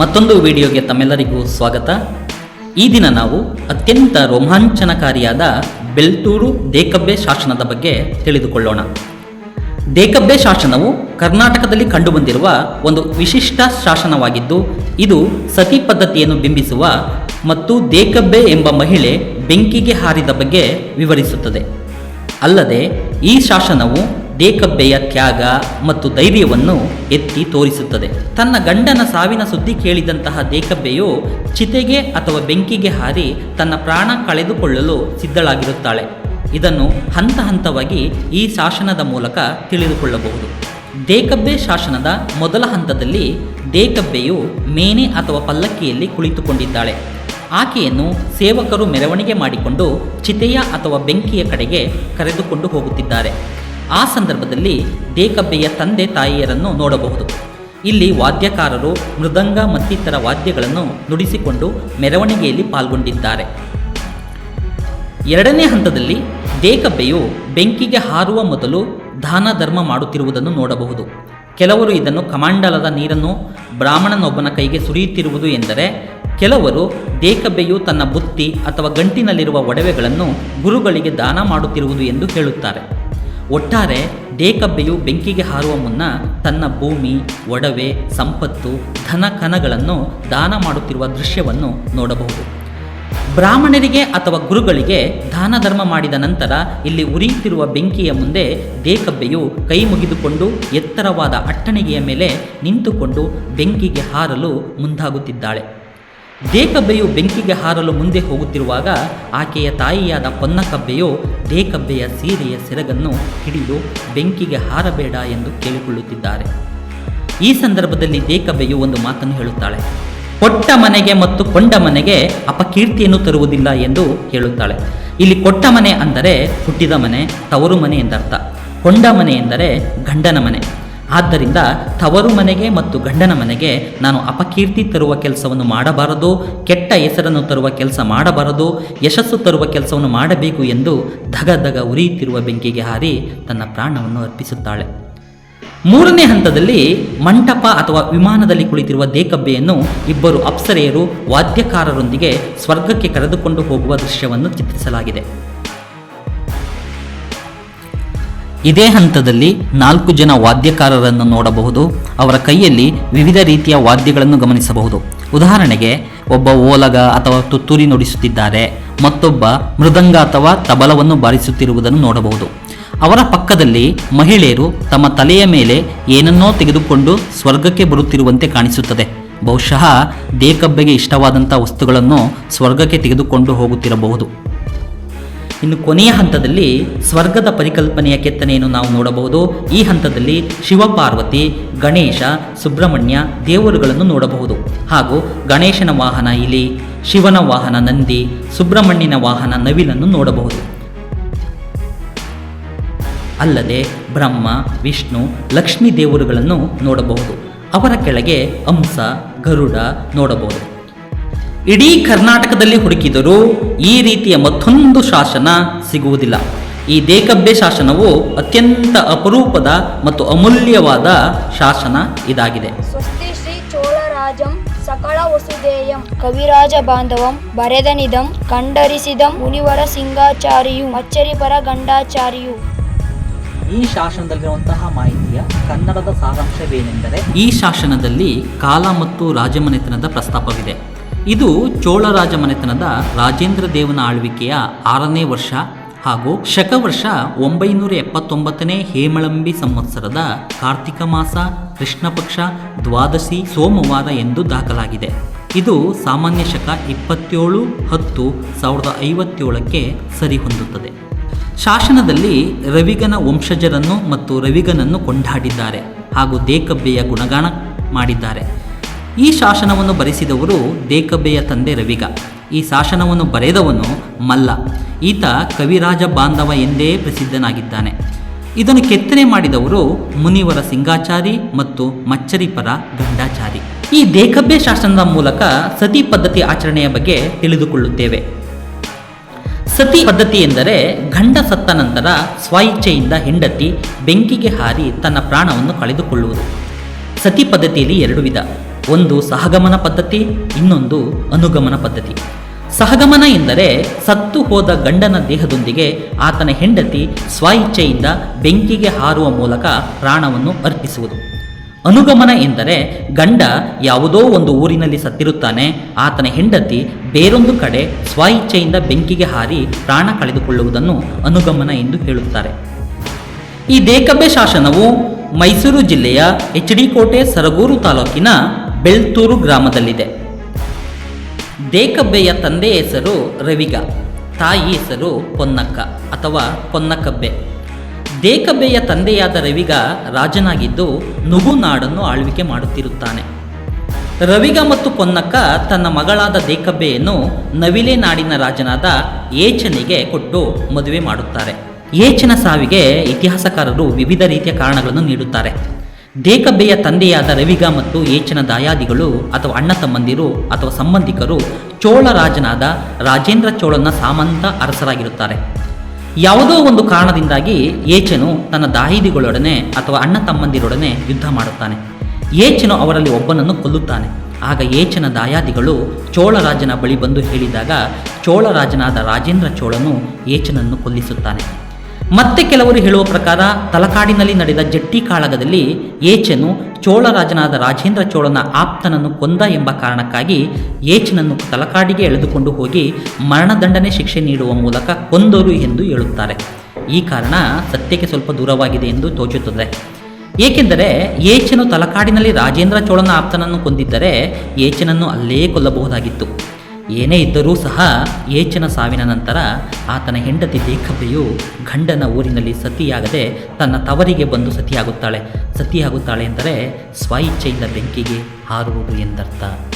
ಮತ್ತೊಂದು ವಿಡಿಯೋಗೆ ತಮ್ಮೆಲ್ಲರಿಗೂ ಸ್ವಾಗತ. ಈ ದಿನ ನಾವು ಅತ್ಯಂತ ರೋಮಾಂಚನಕಾರಿಯಾದ ಬೆಲ್ತೂರು ದೇಕಬ್ಬೆ ಶಾಸನದ ಬಗ್ಗೆ ತಿಳಿದುಕೊಳ್ಳೋಣ. ದೇಕಬ್ಬೆ ಶಾಸನವು ಕರ್ನಾಟಕದಲ್ಲಿ ಕಂಡುಬಂದಿರುವ ಒಂದು ವಿಶಿಷ್ಟ ಶಾಸನವಾಗಿದ್ದು, ಇದು ಸತಿ ಪದ್ಧತಿಯನ್ನು ಬಿಂಬಿಸುವ ಮತ್ತು ದೇಕಬ್ಬೆ ಎಂಬ ಮಹಿಳೆ ಬೆಂಕಿಗೆ ಹಾರಿದ ಬಗ್ಗೆ ವಿವರಿಸುತ್ತದೆ. ಅಲ್ಲದೆ, ಈ ಶಾಸನವು ದೇಕಬ್ಬೆಯ ತ್ಯಾಗ ಮತ್ತು ಧೈರ್ಯವನ್ನು ಎತ್ತಿ ತೋರಿಸುತ್ತದೆ. ತನ್ನ ಗಂಡನ ಸಾವಿನ ಸುದ್ದಿ ಕೇಳಿದಂತಹ ದೇಕಬ್ಬೆಯು ಚಿತೆಗೆ ಅಥವಾ ಬೆಂಕಿಗೆ ಹಾರಿ ತನ್ನ ಪ್ರಾಣ ಕಳೆದುಕೊಳ್ಳಲು ಸಿದ್ಧಳಾಗಿರುತ್ತಾಳೆ. ಇದನ್ನು ಹಂತ ಹಂತವಾಗಿ ಈ ಶಾಸನದ ಮೂಲಕ ತಿಳಿದುಕೊಳ್ಳಬಹುದು. ದೇಕಬ್ಬೆ ಶಾಸನದ ಮೊದಲ ಹಂತದಲ್ಲಿ ದೇಕಬ್ಬೆಯು ಮೇನೆ ಅಥವಾ ಪಲ್ಲಕ್ಕಿಯಲ್ಲಿ ಕುಳಿತುಕೊಂಡಿದ್ದಾಳೆ. ಆಕೆಯನ್ನು ಸೇವಕರು ಮೆರವಣಿಗೆ ಮಾಡಿಕೊಂಡು ಚಿತೆಯ ಅಥವಾ ಬೆಂಕಿಯ ಕಡೆಗೆ ಕರೆದುಕೊಂಡು ಹೋಗುತ್ತಿದ್ದಾರೆ. ಆ ಸಂದರ್ಭದಲ್ಲಿ ದೇಕಬ್ಬೆಯ ತಂದೆ ತಾಯಿಯರನ್ನು ನೋಡಬಹುದು. ಇಲ್ಲಿ ವಾದ್ಯಕಾರರು ಮೃದಂಗ ಮತ್ತಿತರ ವಾದ್ಯಗಳನ್ನು ನುಡಿಸಿಕೊಂಡು ಮೆರವಣಿಗೆಯಲ್ಲಿ ಪಾಲ್ಗೊಂಡಿದ್ದಾರೆ. ಎರಡನೇ ಹಂತದಲ್ಲಿ ದೇಕಬ್ಬೆಯು ಬೆಂಕಿಗೆ ಹಾರುವ ಮೊದಲು ದಾನ ಧರ್ಮ ಮಾಡುತ್ತಿರುವುದನ್ನು ನೋಡಬಹುದು. ಕೆಲವರು ಇದನ್ನು ಕಮಾಂಡಲದ ನೀರನ್ನು ಬ್ರಾಹ್ಮಣನೊಬ್ಬನ ಕೈಗೆ ಸುರಿಯುತ್ತಿರುವುದು ಎಂದರೆ, ಕೆಲವರು ದೇಕಬ್ಬೆಯು ತನ್ನ ಬುತ್ತಿ ಅಥವಾ ಗಂಟಿನಲ್ಲಿರುವ ಒಡವೆಗಳನ್ನು ಗುರುಗಳಿಗೆ ದಾನ ಮಾಡುತ್ತಿರುವುದು ಎಂದು ಹೇಳುತ್ತಾರೆ. ಒಟ್ಟಾರೆ ದೇಕಬ್ಬೆಯು ಬೆಂಕಿಗೆ ಹಾರುವ ಮುನ್ನ ತನ್ನ ಭೂಮಿ, ಒಡವೆ, ಸಂಪತ್ತು, ಧನ ಕನಗಳನ್ನು ದಾನ ಮಾಡುತ್ತಿರುವ ದೃಶ್ಯವನ್ನು ನೋಡಬಹುದು. ಬ್ರಾಹ್ಮಣರಿಗೆ ಅಥವಾ ಗುರುಗಳಿಗೆ ದಾನ ಧರ್ಮ ಮಾಡಿದ ನಂತರ ಇಲ್ಲಿ ಉರಿಯುತ್ತಿರುವ ಬೆಂಕಿಯ ಮುಂದೆ ದೇಕಬ್ಬೆಯು ಕೈ ಮುಗಿದುಕೊಂಡು ಎತ್ತರವಾದ ಅಟ್ಟಣಿಗೆಯ ಮೇಲೆ ನಿಂತುಕೊಂಡು ಬೆಂಕಿಗೆ ಹಾರಲು ಮುಂದಾಗುತ್ತಿದ್ದಾಳೆ. ದೇಕಬ್ಬೆಯು ಬೆಂಕಿಗೆ ಹಾರಲು ಮುಂದೆ ಹೋಗುತ್ತಿರುವಾಗ ಆಕೆಯ ತಾಯಿಯಾದ ಪೊನ್ನಕಬ್ಬೆಯು ದೇಕಬ್ಬೆಯ ಸೀರೆಯ ಸೆರಗನ್ನು ಹಿಡಿದು ಬೆಂಕಿಗೆ ಹಾರಬೇಡ ಎಂದು ಕೇಳಿಕೊಳ್ಳುತ್ತಿದ್ದಾರೆ. ಈ ಸಂದರ್ಭದಲ್ಲಿ ದೇಕಬ್ಬೆಯು ಒಂದು ಮಾತನ್ನು ಹೇಳುತ್ತಾಳೆ. ಕೊಟ್ಟ ಮನೆಗೆ ಮತ್ತು ಕೊಂಡ ಮನೆಗೆ ಅಪಕೀರ್ತಿಯನ್ನು ತರುವುದಿಲ್ಲ ಎಂದು ಹೇಳುತ್ತಾಳೆ. ಇಲ್ಲಿ ಕೊಟ್ಟ ಮನೆ ಅಂದರೆ ಹುಟ್ಟಿದ ಮನೆ, ತವರು ಮನೆ ಎಂದರ್ಥ. ಕೊಂಡ ಮನೆ ಎಂದರೆ ಗಂಡನ ಮನೆ. ಆದ್ದರಿಂದ ತವರು ಮನೆಗೆ ಮತ್ತು ಗಂಡನ ಮನೆಗೆ ನಾನು ಅಪಕೀರ್ತಿ ತರುವ ಕೆಲಸವನ್ನು ಮಾಡಬಾರದು, ಕೆಟ್ಟ ಹೆಸರನ್ನು ತರುವ ಕೆಲಸ ಮಾಡಬಾರದು, ಯಶಸ್ಸು ತರುವ ಕೆಲಸವನ್ನು ಮಾಡಬೇಕು ಎಂದು ಧಗ ಧಗ ಉರಿಯುತ್ತಿರುವ ಬೆಂಕಿಗೆ ಹಾರಿ ತನ್ನ ಪ್ರಾಣವನ್ನು ಅರ್ಪಿಸುತ್ತಾಳೆ. ಮೂರನೇ ಹಂತದಲ್ಲಿ ಮಂಟಪ ಅಥವಾ ವಿಮಾನದಲ್ಲಿ ಕುಳಿತಿರುವ ದೇಕಬ್ಬೆಯನ್ನು ಇಬ್ಬರು ಅಪ್ಸರೆಯರು ವಾದ್ಯಕಾರರೊಂದಿಗೆ ಸ್ವರ್ಗಕ್ಕೆ ಕರೆದುಕೊಂಡು ಹೋಗುವ ದೃಶ್ಯವನ್ನು ಚಿತ್ರಿಸಲಾಗಿದೆ. ಇದೇ ಹಂತದಲ್ಲಿ ನಾಲ್ಕು ಜನ ವಾದ್ಯಕಾರರನ್ನು ನೋಡಬಹುದು. ಅವರ ಕೈಯಲ್ಲಿ ವಿವಿಧ ರೀತಿಯ ವಾದ್ಯಗಳನ್ನು ಗಮನಿಸಬಹುದು. ಉದಾಹರಣೆಗೆ, ಒಬ್ಬ ಓಲಗ ಅಥವಾ ತುತ್ತೂರಿ ನುಡಿಸುತ್ತಿದ್ದಾರೆ. ಮತ್ತೊಬ್ಬ ಮೃದಂಗ ಅಥವಾ ತಬಲವನ್ನು ಬಾರಿಸುತ್ತಿರುವುದನ್ನು ನೋಡಬಹುದು. ಅವರ ಪಕ್ಕದಲ್ಲಿ ಮಹಿಳೆಯರು ತಮ್ಮ ತಲೆಯ ಮೇಲೆ ಏನನ್ನೋ ತೆಗೆದುಕೊಂಡು ಸ್ವರ್ಗಕ್ಕೆ ಬರುತ್ತಿರುವಂತೆ ಕಾಣಿಸುತ್ತದೆ. ಬಹುಶಃ ದೇಕಬ್ಬೆಗೆ ಇಷ್ಟವಾದಂಥ ವಸ್ತುಗಳನ್ನು ಸ್ವರ್ಗಕ್ಕೆ ತೆಗೆದುಕೊಂಡು ಹೋಗುತ್ತಿರಬಹುದು. ಇನ್ನು ಕೊನೆಯ ಹಂತದಲ್ಲಿ ಸ್ವರ್ಗದ ಪರಿಕಲ್ಪನೆಯ ಕೆತ್ತನೆಯನ್ನು ನಾವು ನೋಡಬಹುದು. ಈ ಹಂತದಲ್ಲಿ ಶಿವಪಾರ್ವತಿ, ಗಣೇಶ, ಸುಬ್ರಹ್ಮಣ್ಯ ದೇವರುಗಳನ್ನು ನೋಡಬಹುದು. ಹಾಗೂ ಗಣೇಶನ ವಾಹನ ಇಲಿ, ಶಿವನ ವಾಹನ ನಂದಿ, ಸುಬ್ರಹ್ಮಣ್ಯನ ವಾಹನ ನವಿಲನ್ನು ನೋಡಬಹುದು. ಅಲ್ಲದೆ ಬ್ರಹ್ಮ, ವಿಷ್ಣು, ಲಕ್ಷ್ಮೀ ದೇವರುಗಳನ್ನು ನೋಡಬಹುದು. ಅವರ ಕೆಳಗೆ ಹಂಸ, ಗರುಡ ನೋಡಬಹುದು. ಇಡೀ ಕರ್ನಾಟಕದಲ್ಲಿ ಹುಡುಕಿದರೂ ಈ ರೀತಿಯ ಮತ್ತೊಂದು ಶಾಸನ ಸಿಗುವುದಿಲ್ಲ. ಈ ದೇಕಬ್ಬೆ ಶಾಸನವು ಅತ್ಯಂತ ಅಪರೂಪದ ಮತ್ತು ಅಮೂಲ್ಯವಾದ ಶಾಸನ ಇದಾಗಿದೆ. ಸ್ವಸ್ತಿ ಶ್ರೀ ಚೋಳರಾಜಂ ಸಕಳ ವಸುದೇಯಂ ಕವಿರಾಜ ಬಾಂಧವಂ ಬರೆದನಿದಂ ಕಂಡರಿಸಿದಂ ಮುನಿವರ ಸಿಂಗಾಚಾರಿಯು ಅಚ್ಚರಿಪರ ಗಂಡಾಚಾರಿಯು. ಈ ಶಾಸನದಲ್ಲಿರುವಂತಹ ಮಾಹಿತಿಯ ಕನ್ನಡದ ಸಾರಾಂಶವೇನೆಂದರೆ ಈ ಶಾಸನದಲ್ಲಿ ಕಾಲ ಮತ್ತು ರಾಜಮನೆತನದ ಪ್ರಸ್ತಾಪವಿದೆ. ಇದು ಚೋಳ ರಾಜಮನೆತನದ ರಾಜೇಂದ್ರ ದೇವನ ಆಳ್ವಿಕೆಯ ಆರನೇ ವರ್ಷ ಹಾಗೂ ಶಕವರ್ಷ ಒಂಬೈನೂರ ಎಪ್ಪತ್ತೊಂಬತ್ತನೇ ಹೇಮಳಂಬಿ ಸಂವತ್ಸರದ ಕಾರ್ತಿಕ ಮಾಸ ಕೃಷ್ಣ ಪಕ್ಷ ದ್ವಾದಶಿ, ಸೋಮವಾರ ಎಂದು ದಾಖಲಾಗಿದೆ. ಇದು ಸಾಮಾನ್ಯ ಶಕ ಇಪ್ಪತ್ತೇಳು ಹತ್ತು ಸಾವಿರದ ಐವತ್ತೇಳಕ್ಕೆ ಸರಿಹೊಂದುತ್ತದೆ. ಶಾಸನದಲ್ಲಿ ರವಿಗನ ವಂಶಜರನ್ನು ಮತ್ತು ರವಿಗನನ್ನು ಕೊಂಡಾಡಿದ್ದಾರೆ ಹಾಗೂ ದೇಕಬ್ಬೆಯ ಗುಣಗಾನ ಮಾಡಿದ್ದಾರೆ. ಈ ಶಾಸನವನ್ನು ಬರೆಸಿದವರು ದೇಕಬ್ಬೆಯ ತಂದೆ ರವಿಗ. ಈ ಶಾಸನವನ್ನು ಬರೆದವನು ಮಲ್ಲ. ಈತ ಕವಿರಾಜ ಬಾಂಧವ ಎಂದೇ ಪ್ರಸಿದ್ಧನಾಗಿದ್ದಾನೆ. ಇದನ್ನು ಕೆತ್ತನೆ ಮಾಡಿದವರು ಮುನಿವರ ಸಿಂಗಾಚಾರಿ ಮತ್ತು ಮಚ್ಚರಿಪರ ಗಂಡಾಚಾರಿ. ಈ ದೇಕಬ್ಬೆ ಶಾಸನದ ಮೂಲಕ ಸತಿ ಪದ್ಧತಿ ಆಚರಣೆಯ ಬಗ್ಗೆ ತಿಳಿದುಕೊಳ್ಳುತ್ತೇವೆ. ಸತಿ ಪದ್ಧತಿ ಎಂದರೆ ಗಂಡ ಸತ್ತ ನಂತರ ಸ್ವಇಚ್ಛೆಯಿಂದ ಹೆಂಡತಿ ಬೆಂಕಿಗೆ ಹಾರಿ ತನ್ನ ಪ್ರಾಣವನ್ನು ಕಳೆದುಕೊಳ್ಳುವುದು. ಸತಿ ಪದ್ಧತಿಯಲ್ಲಿ ಎರಡು ವಿಧ. ಒಂದು ಸಹಗಮನ ಪದ್ಧತಿ, ಇನ್ನೊಂದು ಅನುಗಮನ ಪದ್ಧತಿ. ಸಹಗಮನ ಎಂದರೆ ಸತ್ತು ಹೋದ ಗಂಡನ ದೇಹದೊಂದಿಗೆ ಆತನ ಹೆಂಡತಿ ಸ್ವಇಚ್ಛೆಯಿಂದ ಬೆಂಕಿಗೆ ಹಾರುವ ಮೂಲಕ ಪ್ರಾಣವನ್ನು ಅರ್ಪಿಸುವುದು. ಅನುಗಮನ ಎಂದರೆ ಗಂಡ ಯಾವುದೋ ಒಂದು ಊರಿನಲ್ಲಿ ಸತ್ತಿರುತ್ತಾನೆ, ಆತನ ಹೆಂಡತಿ ಬೇರೊಂದು ಕಡೆ ಸ್ವಇಚ್ಛೆಯಿಂದ ಬೆಂಕಿಗೆ ಹಾರಿ ಪ್ರಾಣ ಕಳೆದುಕೊಳ್ಳುವುದನ್ನು ಅನುಗಮನ ಎಂದು ಹೇಳುತ್ತಾರೆ. ಈ ದೇಕಬ್ಬೆ ಶಾಸನವು ಮೈಸೂರು ಜಿಲ್ಲೆಯ ಎಚ್ ಡಿ ಕೋಟೆ ಸರಗೂರು ತಾಲೂಕಿನ ಬೆಳ್ತೂರು ಗ್ರಾಮದಲ್ಲಿದೆ. ದೇಕಬ್ಬೆಯ ತಂದೆಯ ಹೆಸರು ರವಿಗ, ತಾಯಿ ಹೆಸರು ಪೊನ್ನಕ್ಕ ಅಥವಾ ಪೊನ್ನಕಬ್ಬೆ. ದೇಕಬ್ಬೆಯ ತಂದೆಯಾದ ರವಿಗ ರಾಜನಾಗಿದ್ದು ನುಗುನಾಡನ್ನು ಆಳ್ವಿಕೆ ಮಾಡುತ್ತಿರುತ್ತಾನೆ. ರವಿಗ ಮತ್ತು ಪೊನ್ನಕ್ಕ ತನ್ನ ಮಗಳಾದ ದೇಕಬ್ಬೆಯನ್ನು ನವಿಲೆ ನಾಡಿನ ರಾಜನಾದ ಏಚನಿಗೆ ಕೊಟ್ಟು ಮದುವೆ ಮಾಡುತ್ತಾರೆ. ಏಚನ ಸಾವಿಗೆ ಇತಿಹಾಸಕಾರರು ವಿವಿಧ ರೀತಿಯ ಕಾರಣಗಳನ್ನು ನೀಡುತ್ತಾರೆ. ದೇಕಬ್ಬೆಯ ತಂದೆಯಾದ ರವಿಗ ಮತ್ತು ಏಚನ ದಾಯಾದಿಗಳು ಅಥವಾ ಅಣ್ಣ ತಮ್ಮಂದಿರು ಅಥವಾ ಸಂಬಂಧಿಕರು ಚೋಳ ರಾಜನಾದ ರಾಜೇಂದ್ರ ಚೋಳನ ಸಾಮಂತ ಅರಸರಾಗಿರುತ್ತಾರೆ. ಯಾವುದೋ ಒಂದು ಕಾರಣದಿಂದಾಗಿ ಏಚನು ತನ್ನ ದಾಹಿದಿಗಳೊಡನೆ ಅಥವಾ ಅಣ್ಣ ತಮ್ಮಂದಿರೊಡನೆ ಯುದ್ಧ ಮಾಡುತ್ತಾನೆ. ಏಚನು ಅವರಲ್ಲಿ ಒಬ್ಬನನ್ನು ಕೊಲ್ಲುತ್ತಾನೆ. ಆಗ ಏಚನ ದಾಯಾದಿಗಳು ಚೋಳರಾಜನ ಬಳಿ ಬಂದು ಹೇಳಿದಾಗ ಚೋಳರಾಜನಾದ ರಾಜೇಂದ್ರ ಚೋಳನು ಏಚನನ್ನು ಕೊಲ್ಲಿಸುತ್ತಾನೆ. ಮತ್ತೆ ಕೆಲವರು ಹೇಳುವ ಪ್ರಕಾರ ತಲಕಾಡಿನಲ್ಲಿ ನಡೆದ ಜಟ್ಟಿ ಕಾಳಗದಲ್ಲಿ ಏಚನು ಚೋಳರಾಜನಾದ ರಾಜೇಂದ್ರ ಚೋಳನ ಆಪ್ತನನ್ನು ಕೊಂದ ಎಂಬ ಕಾರಣಕ್ಕಾಗಿ ಏಚನನ್ನು ತಲಕಾಡಿಗೆ ಎಳೆದುಕೊಂಡು ಹೋಗಿ ಮರಣದಂಡನೆ ಶಿಕ್ಷೆ ನೀಡುವ ಮೂಲಕ ಕೊಂದರು ಎಂದು ಹೇಳುತ್ತಾರೆ. ಈ ಕಾರಣ ಸತ್ಯಕ್ಕೆ ಸ್ವಲ್ಪ ದೂರವಾಗಿದೆ ಎಂದು ತೋಚುತ್ತದೆ. ಏಕೆಂದರೆ ಏಚನು ತಲಕಾಡಿನಲ್ಲಿ ರಾಜೇಂದ್ರ ಚೋಳನ ಆಪ್ತನನ್ನು ಕೊಂದಿದ್ದರೆ ಏಚನನ್ನು ಅಲ್ಲೇ ಕೊಲ್ಲಬಹುದಾಗಿತ್ತು. ಏನೇ ಇದ್ದರೂ ಸಹ ಏಚನ ಸಾವಿನ ನಂತರ ಆತನ ಹೆಂಡತಿ ದೇಖಬ್ಬೆಯು ಗಂಡನ ಊರಿನಲ್ಲಿ ಸತಿಯಾಗದೆ ತನ್ನ ತವರಿಗೆ ಬಂದು ಸತಿಯಾಗುತ್ತಾಳೆ. ಸತಿಯಾಗುತ್ತಾಳೆ ಎಂದರೆ ಸ್ವಇಚ್ಛೆಯಿಂದ ಬೆಂಕಿಗೆ ಹಾರುವುದು ಎಂದರ್ಥ.